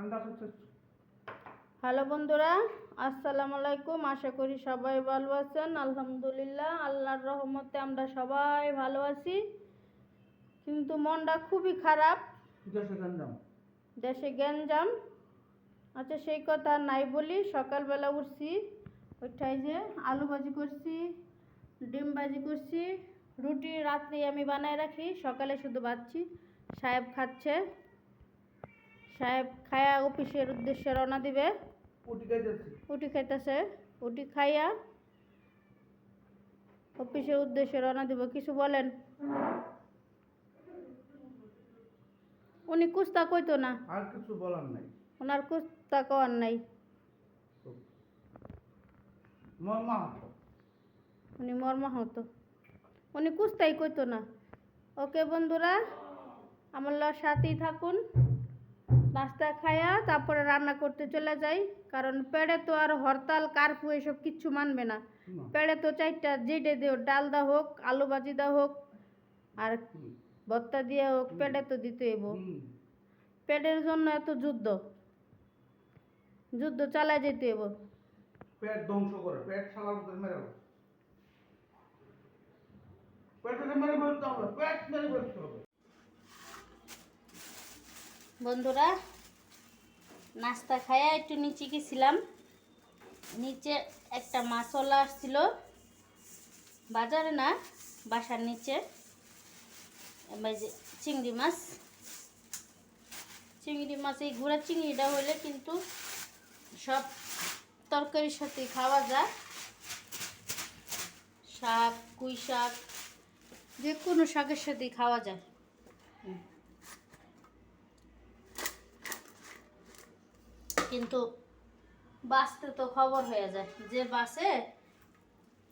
ঠান্ডা হচ্ছে হ্যালো বন্ধুরা আসসালামু আলাইকুম। আশা করি সবাই ভালো আছেন। আলহামদুলিল্লাহ আল্লাহর রহমতে আমরা সবাই ভালো আছি। কিন্তু মনটা খুবই খারাপ। দেশে গঞ্জাম দেশে গ্যাঞ্জাম। আচ্ছা সেই কথা নাই বলি। সকালবেলা উঠছি ওইটাই যে আলু ভাজি করছি ডিম ভাজি করছি। রুটি রাত্রে আমি বানায় রাখি সকালে শুধু বাচ্ছি সাহেব খাচ্ছে। সাহেব খায়া অফিসের উদ্দেশ্যে রওনা দিবে। উটি খাইতেছে। উটি খাইয়া অফিসের উদ্দেশ্যে রওনা দিব। কিছু বলেন। উনি কুস্তা কইতো না। আর কিছু বলার নাই। ওনার কুস্তা কওয়ার নাই। মোর উনি মর্মা হতো। উনি কুস্তাই কইতো না। ওকে বন্ধুরা আমার সাথেই থাকুন। নাস্তা খায়া তারপরে রান্না করতে চলে যাই কারণ পেড়ে তো আর হরতাল কারফু এসব কিচ্ছু মানবে না। পেড়ে তো চারটা যেটে দিও ডাল দা হোক আলু ভাজি দা হোক আর। ভত্তা দিয়ে হোক পেড়ে তো দিতে হুম। পেটের জন্য এত যুদ্ধ যুদ্ধ চালায় যেতে হইব পেট ধ্বংস করে পেট শালার মেরে দাও। পেটে মেরে ফেলতে হবে পেট মেরে ফেলতে হবে বন্ধুরা, নাস্তা খায়া একটু নিচে গেছিলাম। নিচে একটা মাছওয়ালা আসছিল। বাজারে না, বাসার নিচে। চিংড়ি মাছ। চিংড়ি মাছ, এই গুঁড়া চিংড়িটা হলে কিন্তু সব তরকারির সাথে খাওয়া যায়। শাক কুই শাক, যে কোনো শাকের সাথেই খাওয়া যায়। কিন্তু বাঁচতে তো খবর হয়ে যায়। যে বাসে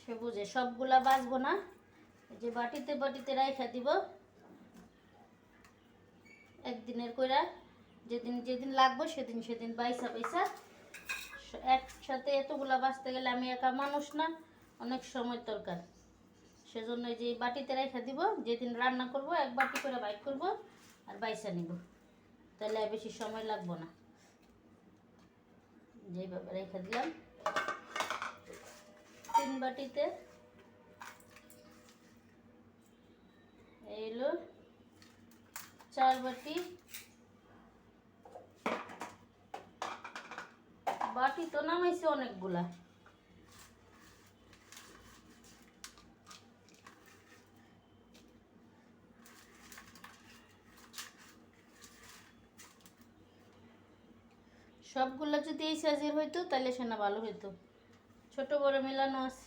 সে বুঝে। সবগুলা বাঁচবো না। যে বাটিতে বাটিতে রাইখা দিব। একদিনের কইরা যেদিন যেদিন লাগবো, সেদিন সেদিন বাইসা পয়সা একসাথে এতগুলা বাঁচতে গেলে আমি একা মানুষ না, অনেক সময় দরকার। সেজন্য যে বাটিতে রেখে দিব, যেদিন রান্না করব, এক বাটি করে বাইক করব আর বাইসা নিব। তাহলে বেশি সময় লাগবো না। যেভাবে রেখে দিলাম। তিন বাটিতে এই হলো চার বাটি বাটি তো নামাইছে অনেকগুলা। সবগুলো যদি এই সাইজের হইতো, তাহলে সেনা ভালো হইতো। ছোট বড় মেলানো আছে।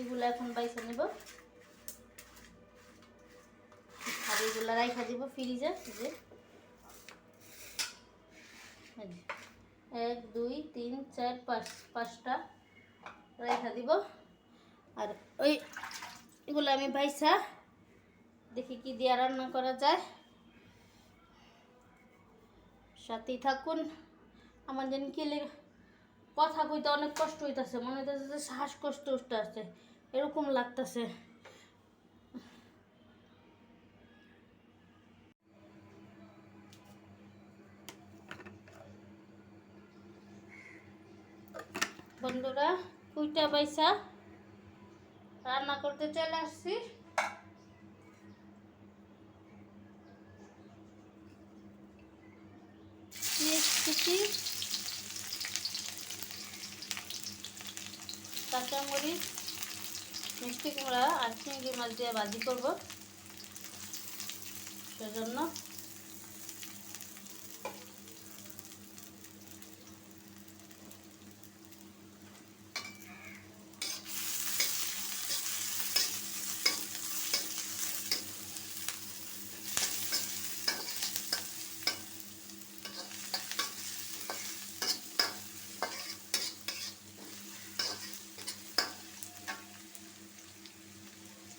এগুলো এখন বাইসে নেব। আর এগুলো রাইখা দিব ফ্রিজে যে। এক, দুই, তিন, চার, পাঁচ, পাঁচটা রাইখা দিব। আর ওই এগুলো আমি বাইসা দেখি কি দিয়ে রান্না করা যায়। সাথেই থাকুন। আমার যেন কেলে কথা কইতে অনেক কষ্ট হইতাছে, মনে হইতেছে যে শ্বাস কষ্ট উঠতে আসছে, এরকম লাগতেছে। বন্ধুরা, কুইটা পয়সা রান্না করতে চলে আসছি। পেঁয়াজ কুচি কাঁচামরিচ মিষ্টি কুমড়া আর চিংড়ি মাছ দিয়ে ভাজি করব। সেজন্য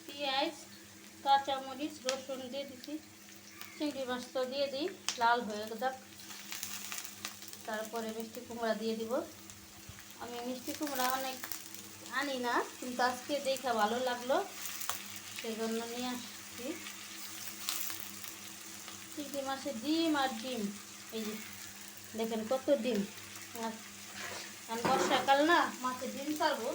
পেঁয়াজ কাঁচামরিচ রসুন দিয়ে দিচ্ছি মাছ তো দিয়ে দিই, লাল হয়ে যাক। তারপরে মিষ্টি কুমড়া দিয়ে দিব। আমি মিষ্টি কুমড়া অনেক আনি না, কিন্তু আজকে দেখে ভালো লাগল সেই জন্য নিয়ে আসছি। চিংড়ি মাছের ডিম আর ডিম। এই যে, দেখেন কত ডিম। আর বর্ষাকাল না, মাছে ডিম ছাড়বো।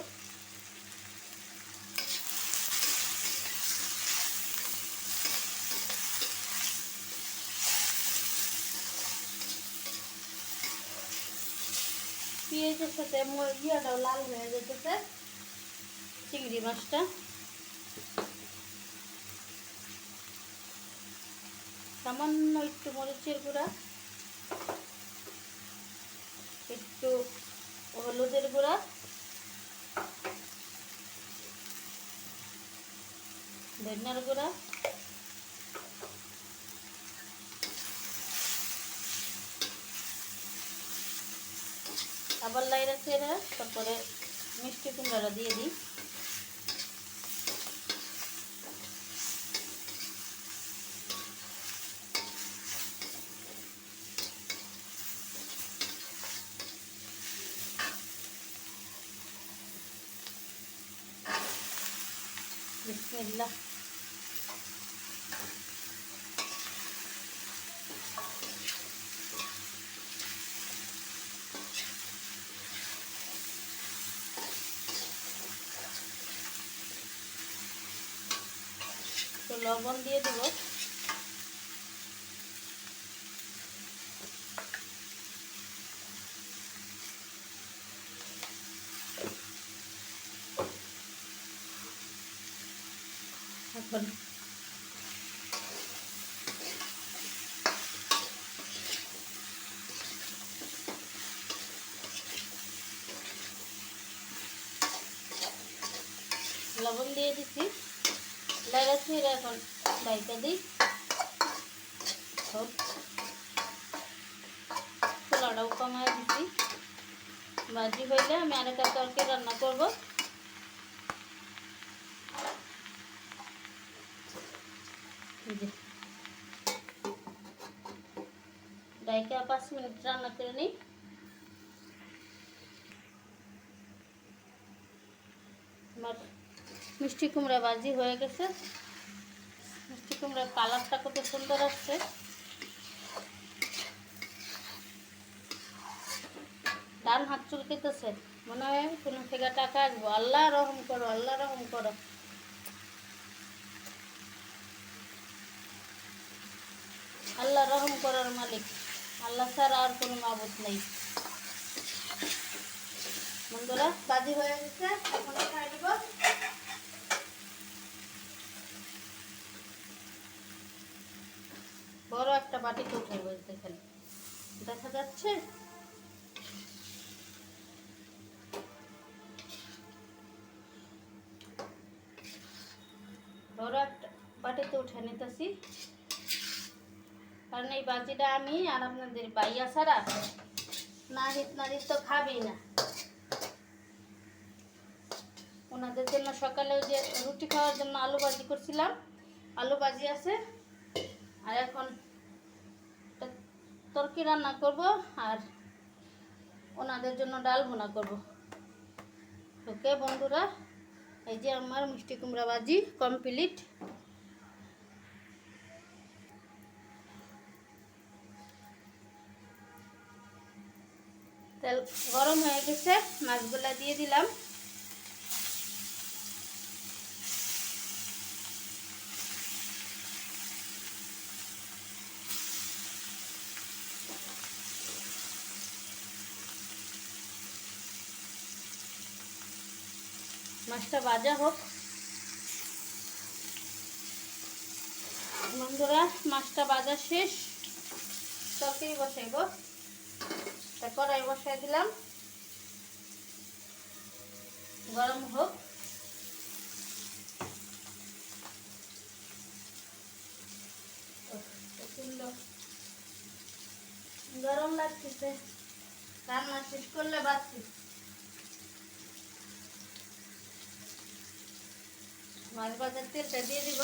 পেঁয়াজের সাথে ইয়েটাও লাল হয়ে যেতেছে। চিংড়ি মাছটা। সামান্য একটু মরিচের গুঁড়া। একটু হলুদের গুঁড়া। ধনিয়ার গুঁড়া। আবার লাইরা চেরা তারপরে মিষ্টি কুমড়াটা দিয়ে দিই। বিসমিল্লাহ তো লবণ দিয়ে দেব। লবণ দিয়ে দিচ্ছি। লাইরা ছিঁড়ে এখন ডাইকা দিই হোক চুলাটাও কমায় দিচ্ছি ভাজি হইলে আমি আরেকটা তরকারি রান্না করব ডাইকা পাঁচ মিনিট রান্না করে নিই আমার মিষ্টি কুমড়া ভাজি হয়ে গেছে। মিষ্টি কুমড়ার কালারটা কত সুন্দর আসছে। ডান হাত চুলকেতেছে। মনে হয় কোনো থেকে টাকা আসব। আল্লাহ রহম করো, আল্লাহ রহম করো। আল্লাহ রহম করার মালিক। আল্লাহ ছাড়া আর কোনো মাবুদ নেই। বন্ধুরা বাজি হয়ে গেছে। এখন খাই দিব। বড় একটা বাটিতে উঠে বসে দেখেন। দেখা যাচ্ছে? বড় একটা বাটিতে উঠে নিতেছি। কারণ এই বাজিটা আমি আর আপনাদের বাইয়া ছাড়া নাহিত নাহিত তো খাবেই না। ওনাদের জন্য সকালে যে রুটি খাওয়ার জন্য আলু ভাজি করছিলাম। আলু ভাজি আছে। আর এখন তরকি রান্না করব আর ওনাদের জন্য ডাল ভুনা করব। ওকে বন্ধুরা, এই যে আমার মিষ্টি কুমড়া ভাজি কমপ্লিট। তেল গরম হয়ে গেছে, মাছগুলা দিয়ে দিলাম। মাছটা ভাজা হোক। বন্ধুরা, মাছটা ভাজা শেষ। তরকারি বসাইব তা কড়াই বসাই দিলাম। গরম হোক। গরম লাগতেছে। রান্না শেষ করলে বাঁচছি মাছ ভাজার তেলটা দিয়ে দিব।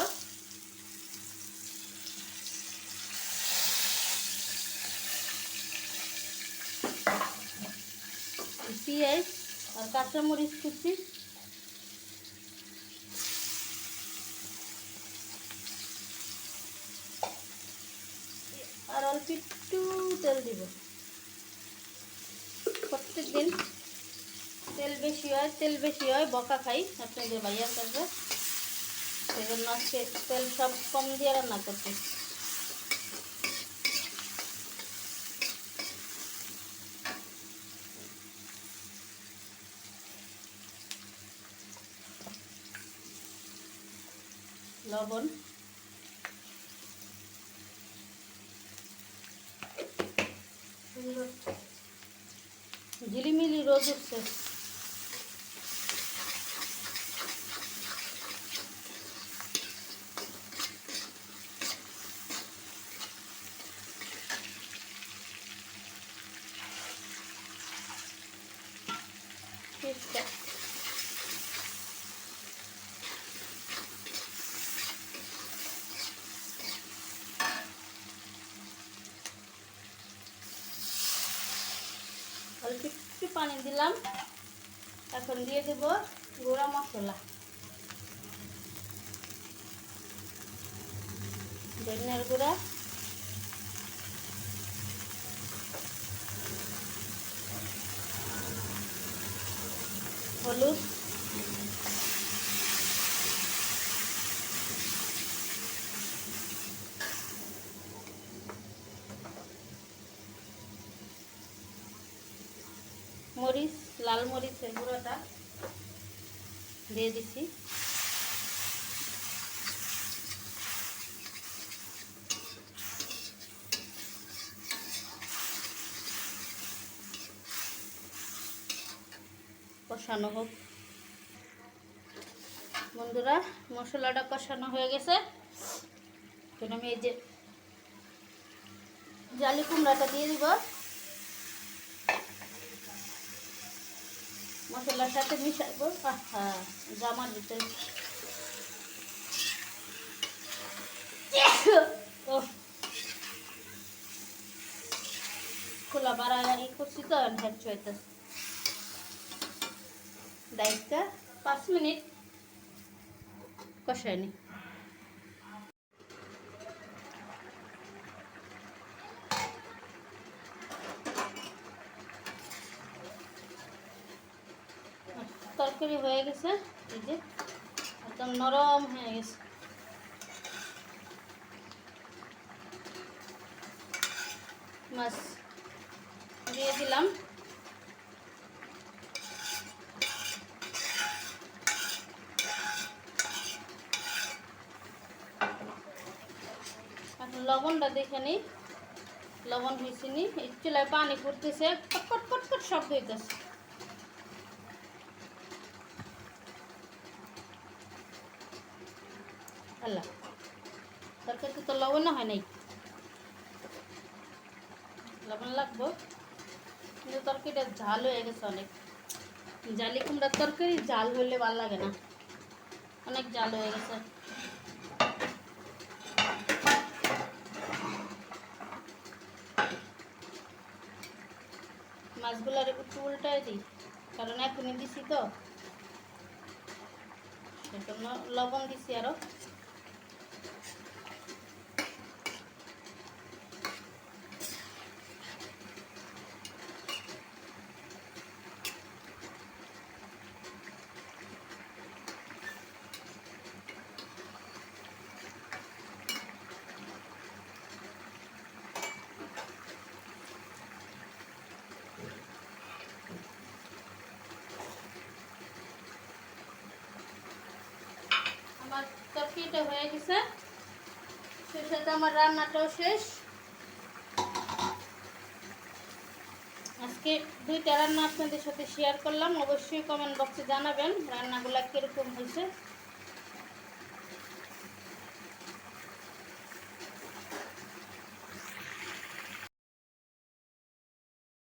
পেঁয়াজ আর কাঁচামরিচ কুচি। অল্প একটু তেল দিব। প্রত্যেক দিন তেল বেশি হয়, তেল বেশি হয়, বকা খাই। আপনাদের ভাইয়ার কাছে সেই জন্য আজকে তেল সব কম দিয়ে রান্না করতে। লবণ। ঝিলিমিলি রোদ উঠছে। অল্প একটু পানি দিলাম। এখন দিয়ে দেব গুঁড়া মশলা। ধনিয়ার গুঁড়া। হলুদ মরিচ লাল মরিচের গুঁড়োটা দিয়ে দিছি। কষানো হোক। বন্ধুরা, মশলাটা কষানো হয়ে গেছে। আমি এই যে জালি কুমড়াটা দিয়ে দিব। মশলার সাথে মিশাইব আহা, জামার ভিতরে। খোলা বাড়া ই করছি তো হ্যাচ হইতে দায়িত্বটা পাঁচ মিনিট। কষায়নি তরকারি হয়ে গেছে, এই যে, একদম নরম হয়ে গেছে। মাছ দিয়ে দিলাম। লবণটা দেখে নিই লবণ হয়েছে নি চুলায় পানি পড়তেছে কট কট শব্দ হইতেছে। আল্লাহ তরকারিতে তো লবণ হয় নাই। লবণ লাগবো। কিন্তু তরকারিটা ঝাল হয়ে গেছে অনেক। জালি কুমড়ার তরকারি জাল হইলে ভালো লাগে না। অনেক জাল হয়ে গেছে। মাছগুলার একটু উল্টায় দিই, কারণ এখনই দিছি তো। সেজন্য লবণ দিছি আরও। তরকারিটা হয়ে গেছে। সেই সাথে আমার রান্নাটাও শেষ। আজকে দুইটা রান্না আপনাদের সাথে শেয়ার করলাম। অবশ্যই কমেন্ট বক্সে জানাবেন রান্নাগুলো কীরকম হয়েছে।